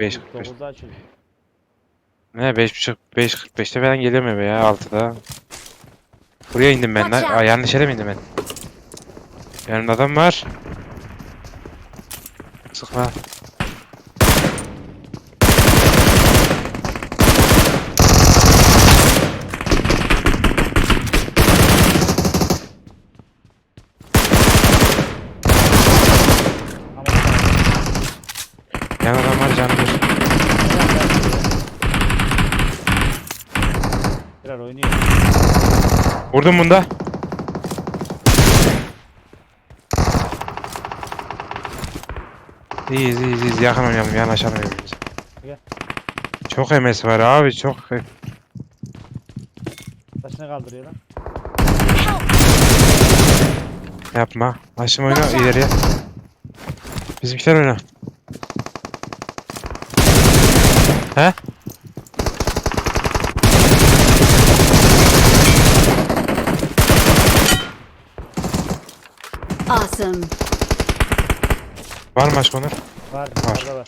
5.45. 9'da açıldı. Ne 5.30 5.45'te falan geliyorum eve ya 6'da. Buraya indim ben lan. Aa, yanlış yere mi indim ben? Yanımda adam var. Sıkma. Ama Yan adam var canım bir. Birer oynuyor. Vurdum bunda. İyiyiz iyiyiz iyiyiz yakın oynayalım yanaşalım birbirimize. Gel. Çok MS var abi çok. Taşını kaldırıyor lan. Yapma. Aşım oyna ileriye. Bizimkiler oyna. He? Awesome. Var mı başka Onur? Var. Var. Orada var.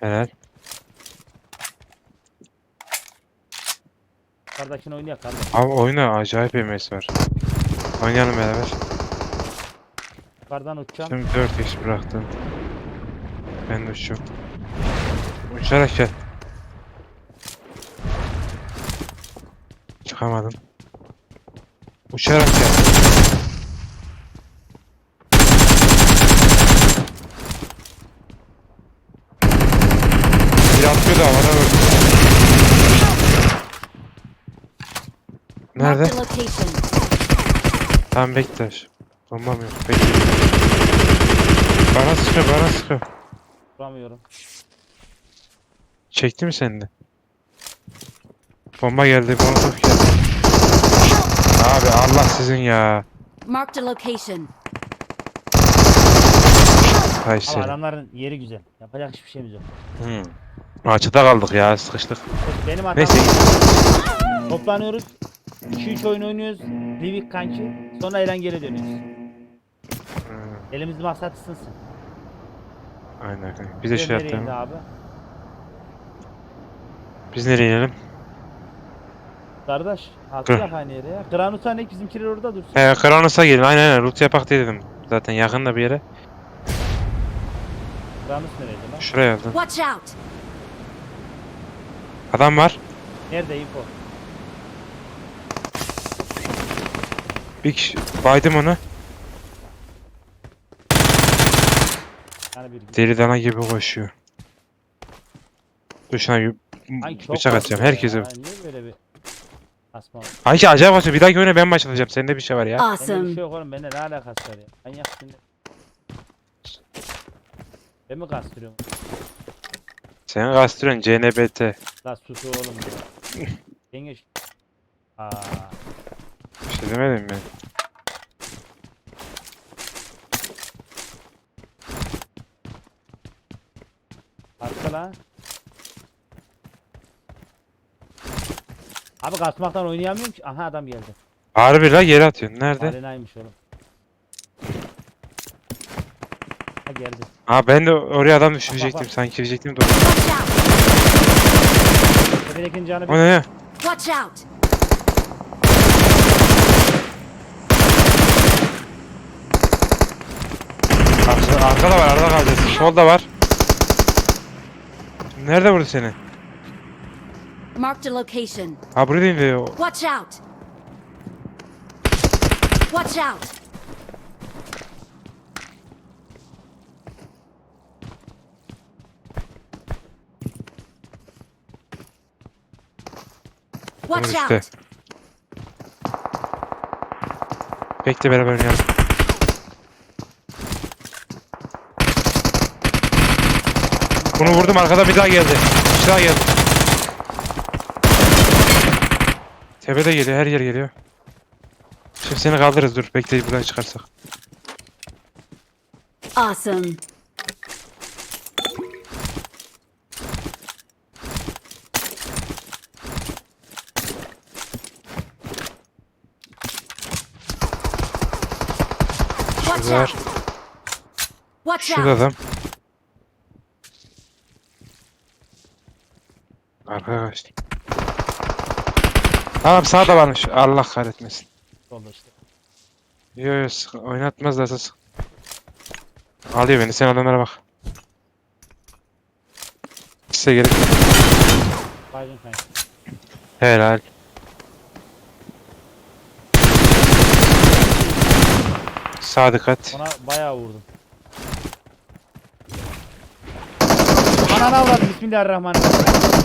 Helal. Yukarıdakini oynayak kardeş. Abi oyna acayip MS var. Oynayalım beraber. Yukarıdan uçacağım. Şimdi 4 iş bıraktım. Ben de uçuyorum. Uçarak gel. Çıkamadım. Uçarak gel. Bir atıyor da havada öldü. Marked Nerede? a location. Tamam bekle. Bombam yok. Bekle. Bana sıkıyor, bana sıkıyor. Vuramıyorum. Çekti mi seni de? Bomba geldi, molotof geldi. Abi Allah sizin ya. Marked a location. Hay Ama seni. adamların yeri güzel. Yapacak hiçbir şeyimiz yok. Hmm. Açıkta kaldık ya, sıkıştık. Benim hatam. Neyse. Toplanıyoruz. 2-3 oyun oynuyoruz. Livik kanki. Sonra Eren geri dönüyoruz. Hmm, Elimizde maksat ısınsın. Aynen. kanka. Biz de şey nereye indi yapalım. abi. Biz nereye inelim? Kardeş. Atacak aynı yere ya. Granus ne bizimkiler orada dursun. He, Kronos'a gelin. Aynen aynen. Root yapak diye dedim. Zaten yakın da bir yere. Granus nereydi lan? Şuraya aldım. Watch out. Adam var. Nerede info? Bir kişi. Baydım onu. Yani bir Deli dana gibi koşuyor. Dur şuna bir Ay, çok bıçak atacağım. Herkese. ya. Niye böyle bir asma var? Ayşe acayip atıyor. Bir dahaki oyuna ben başlatacağım. Sende bir şey var ya. Bende bir Awesome. şey yok oğlum. Bende ne alakası var ya? Manyak şimdi. Ben mi kastırıyorum? Sen kastırıyorsun CNBT. La sus oğlum ya. Yenge ş- Aa, Demedim ben. attı lan. Abi kasmaktan oynayamıyorum ki. Aha adam geldi. Harbi la geri atıyorsun. Nerede? Arenaymış oğlum. Ha geldi. Ha ben de oraya adam düşürecektim. Sanki diyecektim de. Watch out. Tepedekinin canı O bir. ne ya? Watch out. Arka, arkada var. Arada kalacağız. Solda var. Nerede vurdu seni? Marked a location. Ha buraya indi. Watch out. Watch out. Watch üstte. out. Bekle beraber oynayalım. Bunu vurdum arkada bir daha geldi. Bir daha geldi. Tepede geliyor her yer geliyor. Şimdi seni kaldırırız dur bekle buradan çıkarsak. Awesome. Şurada. Şurada adam. Arkaya kaçtı. Tamam sağda varmış. Allah kahretmesin. Solda işte. Yo yo sık- oynatmazlarsa sık. Alıyor beni sen adamlara bak. Size gerek. Baygın kanki. Helal. Sağ dikkat. Ona bayağı vurdum. Ananı avradım bismillahirrahmanirrahim.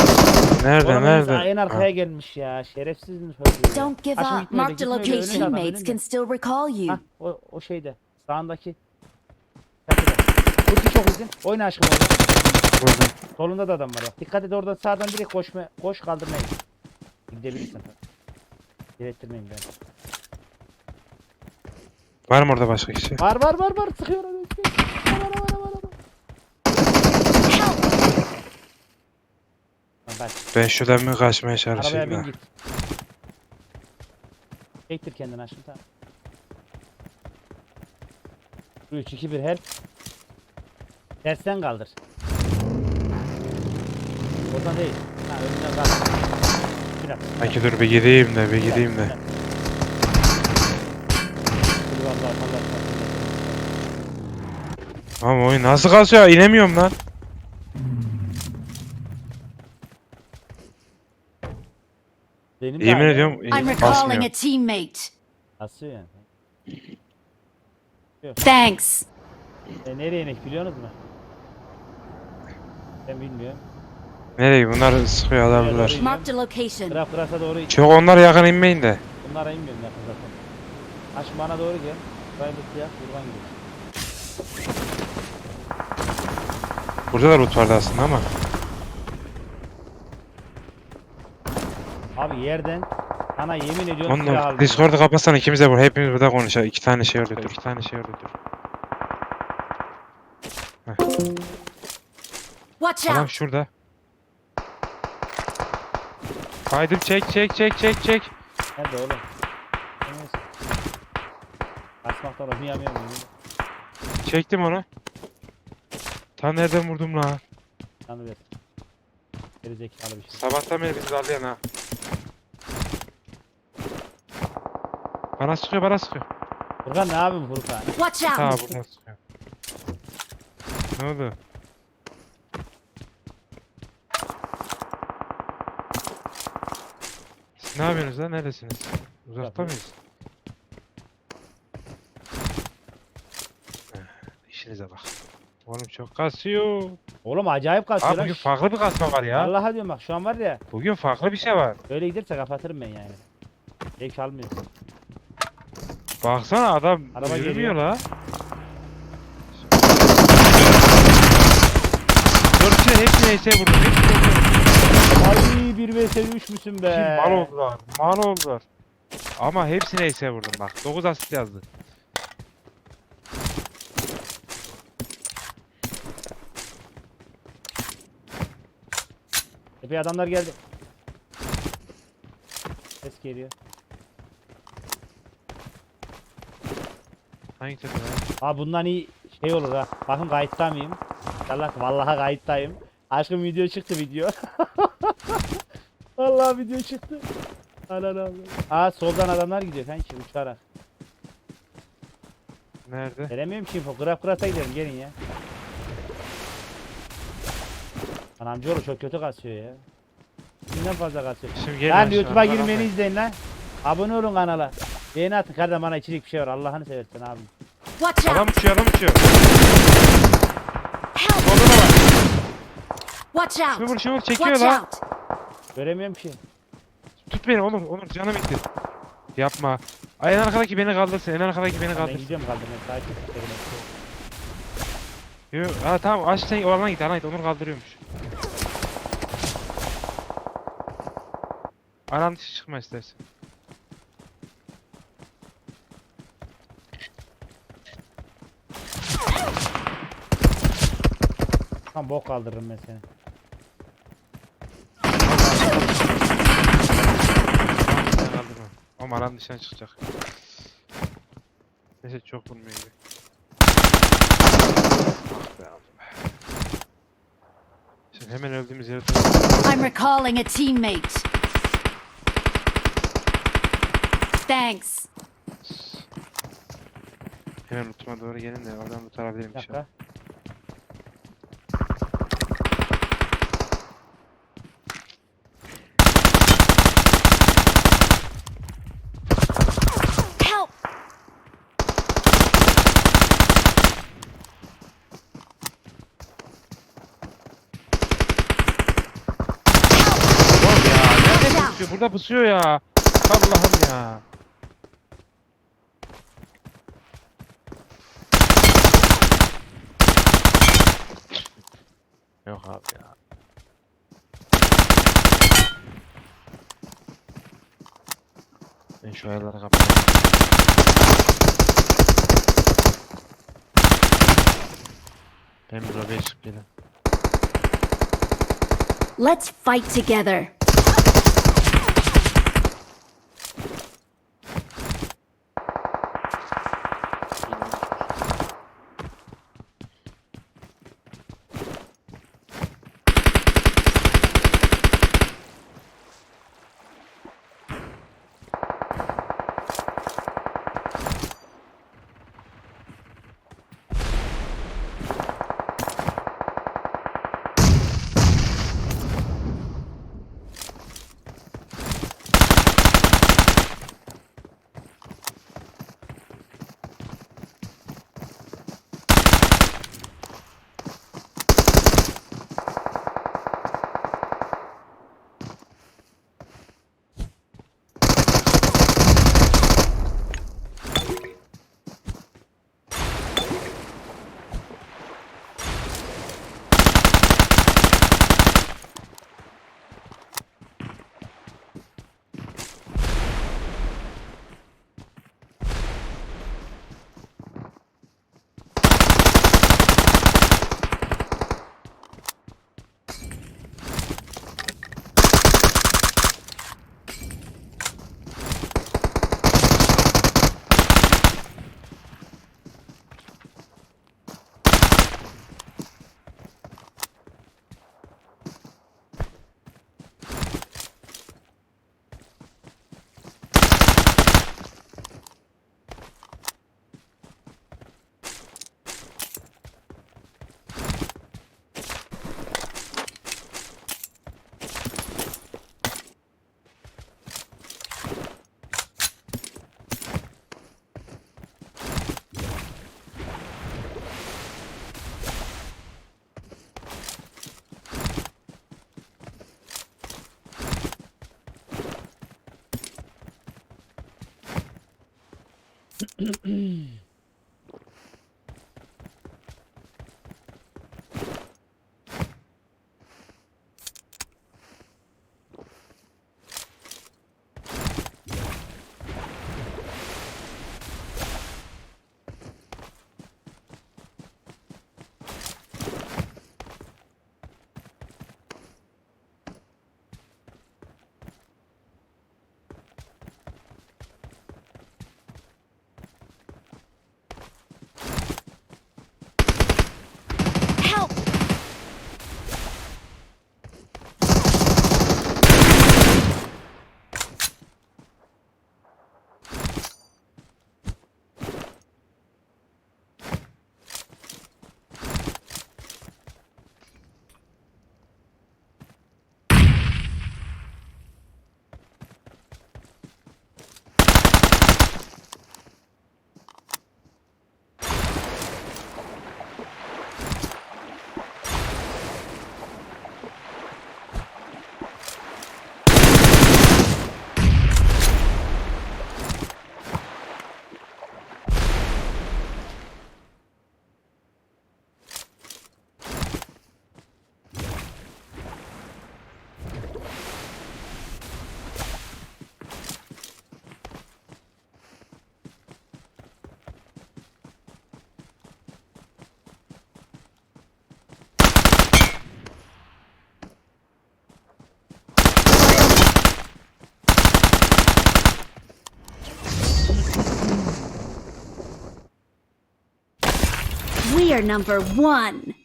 Nerede en- nerede? En arkaya Ha, gelmiş ya. Şerefsiz mi çocuğu? ya? Don't give Ha, up. gitme öyle, Marked a gitme öyle, önünde location. adam, Mates önünde. can still recall you. Hah o, o şeyde. Sağındaki. Çatıda. Ulti çok uzun. Oyna aşkım orada. burada. Solunda da adam var bak. Dikkat et orada sağdan direkt koşma. Koş kaldırmayın. Gidebilirsin. Direttirmeyin ben. Var mı orada başka kişi? Var var var var. Sıkıyor adam. sıkıyor. Var var var Bak Ben şuradan bir kaçmaya arabaya çalışayım. bin da. git. Çektir kendini aşkım tamam. 3 2 1 help. Tersten kaldır. Oradan değil. Ha önünden kaldır. Bir dakika. Sanki dur bir gideyim de bir gideyim de. Dur vallahi, vallahi, vallahi. Ama oyun nasıl kasıyor? İnemiyorum lan. Benim de Yemin ediyorum I'm recalling basmıyor. a teammate. Basıyor yani. Thanks. E, nereye inek biliyorsunuz mu? Ben bilmiyorum. Nereye bunlar sıkıyor adamlar. Marked a location. Graf grasa doğru Çok onlar yakın inmeyin de. Bunlara inmiyorum yakın zaten. Aç bana doğru gel. Burayı da ya buradan gidiyor. Burada da loot vardı aslında ama. Abi yerden sana yemin ediyorum silah Onlar aldım. Discord'u kapatsan ikimiz de bur. Hepimiz burada konuşalım. İki tane şey orada dur. İki tane şey dur. Watch Adam out! şurada. Kaydım çek çek çek çek çek. Nerede oğlum? Neyse. Kaçmaktan oynayamıyorum. yemin. Çektim onu. Tam nereden vurdum lan? Canı ver. Geri zekalı bir şey. Sabahtan beri bizi darlayan ha. Bana sıkıyor bana sıkıyor. Furkan ne yapıyorsun Furkan? Watch Ha out! buradan sıkıyor. Ne oldu? Siz ne yapıyorsunuz lan? Neredesiniz? Uzakta mıyız? Eh, İşinize bak. Oğlum çok kasıyor. Oğlum acayip kasıyor Abi lan. bugün farklı bir kasma var ya. Allah'a diyorum bak şu an var ya. Bugün farklı bir şey var. Öyle giderse kapatırım ben yani. Zevk almıyor. Baksana adam Araba yürümüyor geliyor. la. Dört şey hepsi neyse vurdu. Hepsi. Ay bir vs 3 müsün be? Kim mal oldular. Mal oldular. Ama hepsi neyse vurdum bak. 9 asist yazdı. Epey adamlar geldi. Ses geliyor. Hangi takım lan? Ha bundan iyi şey olur ha. Bakın kayıtta mıyım? Allah vallahi kayıttayım. Aşkım video çıktı video. vallahi video çıktı. Anan abi. Aa soldan adamlar gidiyor kanki uçarak. Nerede? Veremiyorum ki info. Graf graf'a gidelim gelin ya. Lan amcaoğlu çok kötü kasıyor ya. Kimden fazla kasıyor. Şimdi gelin Lan aşağı, YouTube'a girmeni ben. izleyin lan. Abone olun kanala. Beğeni atın kardeşim bana içerik bir şey var. Allah'ını seversen abi. Watch Adam uçuyor adam uçuyor. Help! Solda da var. Watch out! şunu vur çekiyor Watch lan. out! Göremiyorum ki. Tut beni Onur Onur canım bitti. Yapma. Ay en arkadaki beni kaldırsın. En arkadaki beni Ben kaldırsın. gidiyorum kaldırmaya. Sakin ol. Yo, ha tamam aç sen oradan git. Oradan git. Onur kaldırıyormuş. Aran dışı çıkma istersen. Tam bok kaldırırım ben seni. Sen kaldırma. Ama aran dışına çıkacak. Neyse çok vurmuyor gibi. be abi. Şimdi hemen öldüğümüz yere I'm recalling a teammate. Thanks. hemen lootuma doğru gelin de oradan loot alabilirim Bir inşallah. dakika. Burada pusuyor ya. Allah'ım ya. Yok abi ya. Ben şu ayarları kapatayım. Ben bir. Let's fight together. 嗯嗯嗯。Number one.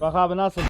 Bak abi nasıl